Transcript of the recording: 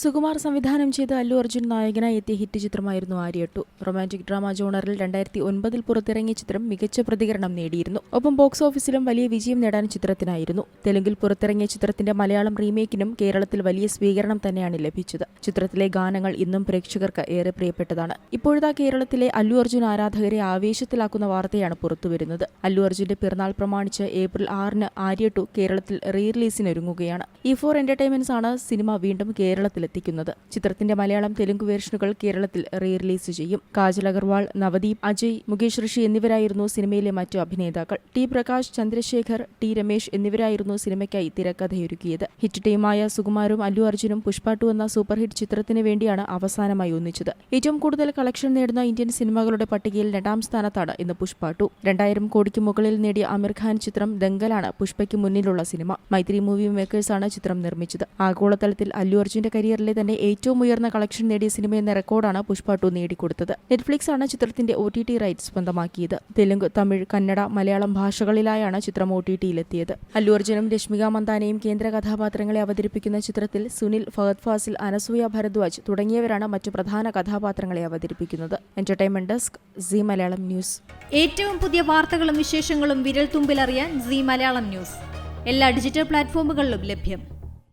സുകുമാർ സംവിധാനം ചെയ്ത അല്ലു അർജുൻ നായകനായി എത്തിയ ഹിറ്റ് ചിത്രമായിരുന്നു ആര്യട്ടു. റൊമാന്റിക് ഡ്രാമ ജോണറിൽ രണ്ടായിരത്തി ഒൻപതിൽ പുറത്തിറങ്ങിയ ചിത്രം മികച്ച പ്രതികരണം നേടിയിരുന്നു. ഒപ്പം ബോക്സ് ഓഫീസിലും വലിയ വിജയം നേടാൻ ചിത്രത്തിനായിരുന്നു. തെലുങ്കിൽ പുറത്തിറങ്ങിയ ചിത്രത്തിന്റെ മലയാളം റീമേക്കിനും കേരളത്തിൽ വലിയ സ്വീകരണം തന്നെയാണ് ലഭിച്ചത്. ചിത്രത്തിലെ ഗാനങ്ങൾ ഇന്നും പ്രേക്ഷകർക്ക് ഏറെ പ്രിയപ്പെട്ടതാണ്. ഇപ്പോഴത്തെ കേരളത്തിലെ അല്ലു അർജുൻ ആരാധകരെ ആവേശത്തിലാക്കുന്ന വാർത്തയാണ് പുറത്തുവരുന്നത്. അല്ലു അർജുന്റെ പിറന്നാൾ പ്രമാണിച്ച് ഏപ്രിൽ ആറിന് ആര്യട്ടു കേരളത്തിൽ റീ റിലീസിനൊരുങ്ങുകയാണ് ഇ ഫോർ എന്റർടൈൻമെന്റ്സ് ആണ് സിനിമ വീണ്ടും കേരളത്തിലെത്തിക്കുന്നത് ചിത്രത്തിന്റെ മലയാളം തെലുങ്ക് വേർഷനുകൾ കേരളത്തിൽ റീ റിലീസ് ചെയ്യും. കാജൽ അഗർവാൾ നവദീപ് അജയ് മുകേഷ് ഋഷി എന്നിവരായിരുന്നു സിനിമയിലെ മറ്റു അഭിനേതാക്കൾ. ടി. പ്രകാശ് ചന്ദ്രശേഖർ ടി. രമേശ് എന്നിവരായിരുന്നു സിനിമയ്ക്കായി തിരക്കഥയൊരുക്കിയത്. ഹിറ്റ് ടീമായ സുകുമാരും അല്ലു അർജുനും പുഷ്പാട്ടു എന്ന സൂപ്പർ ഹിറ്റ് ചിത്രത്തിന് വേണ്ടിയാണ് അവസാനമായി ഒന്നിച്ചത്. ഏറ്റവും കൂടുതൽ കളക്ഷൻ നേടുന്ന ഇന്ത്യൻ സിനിമകളുടെ പട്ടികയിൽ രണ്ടാം സ്ഥാനത്താണ് ഇന്ന് പുഷ്പാട്ടു രണ്ടായിരം കോടിക്ക് മുകളിൽ നേടിയ ആമിർ ഖാൻ ചിത്രം ദംഗലാണ് പുഷ്പയ്ക്ക് മുന്നിലുള്ള സിനിമ. മൈത്രി മൂവി മേക്കേഴ്സാണ് ചിത്രം നിർമ്മിച്ചത്. ആഗോളതലത്തിൽ അല്ലു അർജുന്റെ കരിയറിലെ തന്നെ ഏറ്റവും ഉയർന്ന കളക്ഷൻ നേടിയ സിനിമ എന്ന റെക്കോർഡാണ് പുഷ്പ ടു നേടിക്കൊടുത്തത്. നെറ്റ്ഫ്ലിക്സ് ആണ് ചിത്രത്തിന്റെ ഒ ടി ടി റൈറ്റ്സ് സ്വന്തമാക്കിയത്. തെലുങ്ക് തമിഴ് കന്നഡ മലയാളം ഭാഷകളിലായാണ് ചിത്രം ഒ ടി ടിയിലെത്തിയത്. അല്ലു അർജുനും രശ്മിക മന്ദാനയും കേന്ദ്ര കഥാപാത്രങ്ങളെ അവതരിപ്പിക്കുന്ന ചിത്രത്തിൽ സുനിൽ ഫഹദ് ഫാസിൽ അനസൂയ ഭരദ്വാജ് തുടങ്ങിയവരാണ് മറ്റു പ്രധാന കഥാപാത്രങ്ങളെ അവതരിപ്പിക്കുന്നത്. Entertainment desk Zee Malayalam news. ഏറ്റവും പുതിയ വാർത്തകളും വിശേഷങ്ങളും വിരൽ തുമ്പിലറിയാൻ സി മലയാളം ന്യൂസ്. എല്ലാ ഡിജിറ്റൽ പ്ലാറ്റ്ഫോമുകളിലും ലഭ്യം.